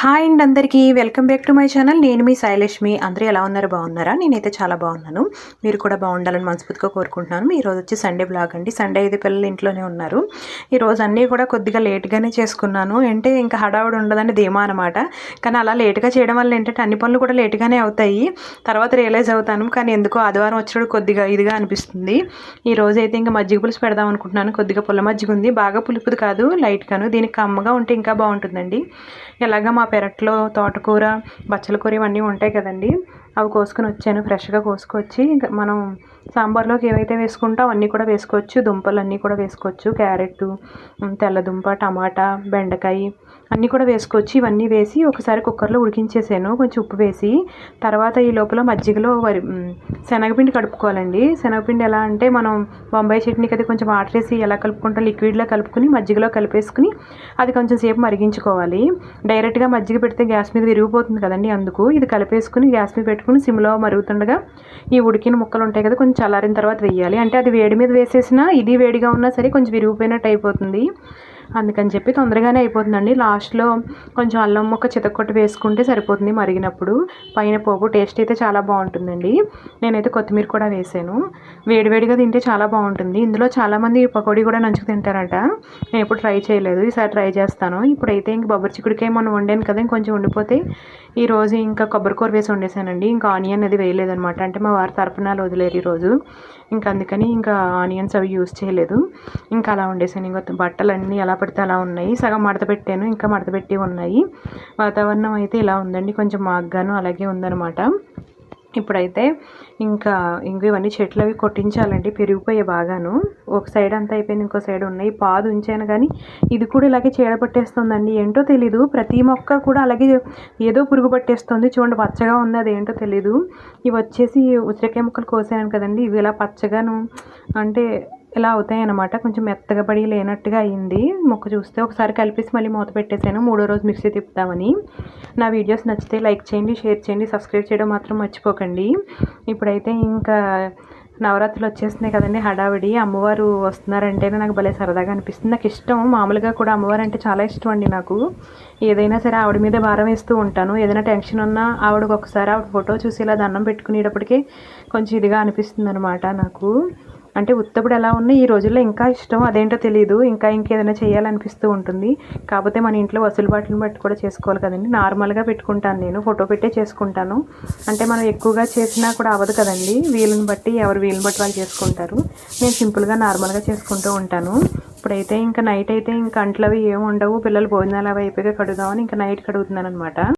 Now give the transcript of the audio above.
Hi and అందరికీ. Welcome back to my channel. నేను మీ శైలక్ష్మి అందరూ ఎలా ఉన్నారు? బాగున్నారా? నేనైతే చాలా బాగున్నాను. మీరు కూడా బాగుండాలని మనస్ఫూర్తిగా కోరుకుంటున్నాను. ఈ రోజు వచ్చి సండే బ్లాగ్ అండి. సండే అయితే పిల్లలు ఇంట్లోనే ఉన్నారు. ఈ రోజు అన్నీ కూడా కొద్దిగా లేట్గానే చేసుకున్నాను. అంటే ఇంకా హడావుడి ఉండదని ధీమా అనమాట కానీ అలా లేట్గా చేయడం వల్ల ఏంటంటే అన్ని పనులు కూడా లేట్గానే అవుతాయి. తర్వాత రియలైజ్ అవుతాను. కానీ ఎందుకో ఆదివారం వచ్చినప్పుడు కొద్దిగా ఇదిగా అనిపిస్తుంది. ఈ రోజు అయితే ఇంకా మజ్జిగ పులుసు పెడదాం అనుకుంటున్నాను. కొద్దిగా పుల్ల మజ్జిగ ఉంది బాగా పులుపుది కాదు. లైట్గాను. దీనికి కమ్మగా ఉంటే ఇంకా బాగుంటుందండి. ఎలాగ మా పెరట్లో తోటకూర బచ్చల కూర ఇవన్నీ ఉంటాయి కదండి. అవి కోసుకొని వచ్చాను ఫ్రెష్గా కోసుకొచ్చి ఇంకా మనం సాంబార్లోకి ఏవైతే వేసుకుంటా అవన్నీ కూడా వేసుకోవచ్చు. దుంపలు అన్నీ కూడా వేసుకోవచ్చు. క్యారెట్ తెల్లదుంప టమాటా బెండకాయ అన్నీ కూడా వేసుకోవచ్చు. ఇవన్నీ వేసి ఒకసారి కుక్కర్లో ఉడికించేసాను. కొంచెం ఉప్పు వేసి తర్వాత ఈ లోపల మజ్జిగలో వరి శనగపిండి కలుపుకోవాలండి. శనగపిండి ఎలా అంటే మనం బొంబాయి చట్నీకి అది కొంచెం వాటర్ వేసి ఎలా కలుపుకుంటాం? లిక్విడ్లో కలుపుకుని మజ్జిగలో కలిపేసుకుని అది కొంచెం సేపు మరిగించుకోవాలి. డైరెక్ట్గా మజ్జిగ పెడితే గ్యాస్ మీద విరిగిపోతుంది కదండి అందుకు. ఇది కలిపేసుకుని గ్యాస్ మీద పెట్టుకుని సిమ్లో మరుగుతుండగా ఈ ఉడికిన ముక్కలు ఉంటాయి కదా కొంచెం చల్లారిన తర్వాత వేయాలి. అంటే అది వేడి మీద వేసేసినా ఇది వేడిగా ఉన్నా సరే కొంచెం విరిగిపోయినట్టు అయిపోతుంది. అందుకని చెప్పి తొందరగానే అయిపోతుందండి. లాస్ట్లో కొంచెం అల్లం ముక్క చితక్కొట్టి వేసుకుంటే సరిపోతుంది మరిగినప్పుడు. పైన పోపు టేస్ట్ అయితే చాలా బాగుంటుందండి. నేనైతే కొత్తిమీర కూడా వేసాను. వేడివేడిగా తింటే చాలా బాగుంటుంది. ఇందులో చాలామంది పకోడీ కూడా నంచుకు తింటారట. నేను ఎప్పుడు ట్రై చేయలేదు. ఈసారి ట్రై చేస్తాను. ఇప్పుడైతే ఇంక బొబ్బరి చిక్కుడికాయ మనం వండాను కదా ఇంకొంచెం ఉండిపోతే ఈరోజు ఇంకా కొబ్బరికూర వేసి వండేసానండి. ఇంకా ఆనియన్ అది వేయలేదనమాట అంటే మా వారి తరపునాలు వదిలేరు ఈరోజు ఇంకా అందుకని ఇంకా ఆనియన్స్ అవి యూస్ చేయలేదు. ఇంకా అలా వండేసాను ఇంకా బట్టలు అన్నీ ఎలా పడితే అలా ఉన్నాయి. సగం మడత పెట్టాను. ఇంకా మడత పెట్టి ఉన్నాయి. వాతావరణం అయితే ఇలా ఉందండి. కొంచెం మాగ్గాను అలాగే ఉందన్నమాట. ఇప్పుడైతే ఇంకా ఇంక ఇవన్నీ చెట్లు అవి కొట్టించాలండి పెరిగిపోయే బాగాను. ఒక సైడ్ అంతా అయిపోయింది ఇంకో సైడ్ ఉన్నాయి. పాదు ఉంచాను కానీ ఇది కూడా ఇలాగే చీడ పట్టేస్తుందండి. ఏంటో తెలీదు. ప్రతి మొక్క కూడా అలాగే ఏదో పురుగు పట్టేస్తుంది. చూడండి పచ్చగా ఉంది. అదేంటో తెలీదు. ఇవి వచ్చేసి ఉసిరికాయ ముక్కలు కోసాను కదండి. ఇవి ఇలా పచ్చగాను అంటే ఇలా అవుతాయి అనమాట కొంచెం మెత్తగా పడి లేనట్టుగా అయింది. మొక్క చూస్తే ఒకసారి కలిపేసి మళ్ళీ మూత పెట్టేశాను. మూడో రోజు మిక్సీ తిప్పుతామని. నా వీడియోస్ నచ్చితే లైక్ చేయండి షేర్ చేయండి సబ్స్క్రైబ్ చేయడం మాత్రం మర్చిపోకండి. ఇప్పుడైతే ఇంకా నవరాత్రులు వచ్చేస్తున్నాయి కదండి హడావిడి. అమ్మవారు వస్తున్నారంటేనే నాకు భలే సరదాగా అనిపిస్తుంది. నాకు ఇష్టం. మామూలుగా కూడా అమ్మవారు అంటే చాలా ఇష్టం అండి నాకు. ఏదైనా సరే ఆవిడ మీద భారం వేస్తూ ఉంటాను. ఏదైనా టెన్షన్ ఉన్నా ఆవిడకి ఒకసారి ఆవిడ ఫోటో చూసి ఇలా దండం పెట్టుకునేటప్పటికీ కొంచెం ఇదిగా అనిపిస్తుంది అనమాట నాకు. అంటే ఉత్తప్పుడు ఎలా ఉన్నా ఈ రోజుల్లో ఇంకా ఇష్టం అదేంటో తెలియదు ఇంకా ఇంకేదైనా చేయాలనిపిస్తూ ఉంటుంది. కాకపోతే మన ఇంట్లో వసులుబాట్లను బట్టి కూడా చేసుకోవాలి కదండి. నార్మల్గా పెట్టుకుంటాను నేను. ఫోటో పెట్టే చేసుకుంటాను. అంటే మనం ఎక్కువగా చేసినా కూడా అవ్వదు కదండి. వీళ్ళని బట్టి ఎవరు వీళ్ళని బట్టి వాళ్ళు చేసుకుంటారు. నేను సింపుల్గా నార్మల్గా చేసుకుంటూ ఉంటాను. ఇప్పుడైతే ఇంకా నైట్ అయితే ఇంకా అంట్లు అవి ఏమి ఉండవు. పిల్లలు భోజనాలు అవి అయిపోయి కడుగుదామని ఇంకా నైట్ కడుగుతున్నాను అనమాట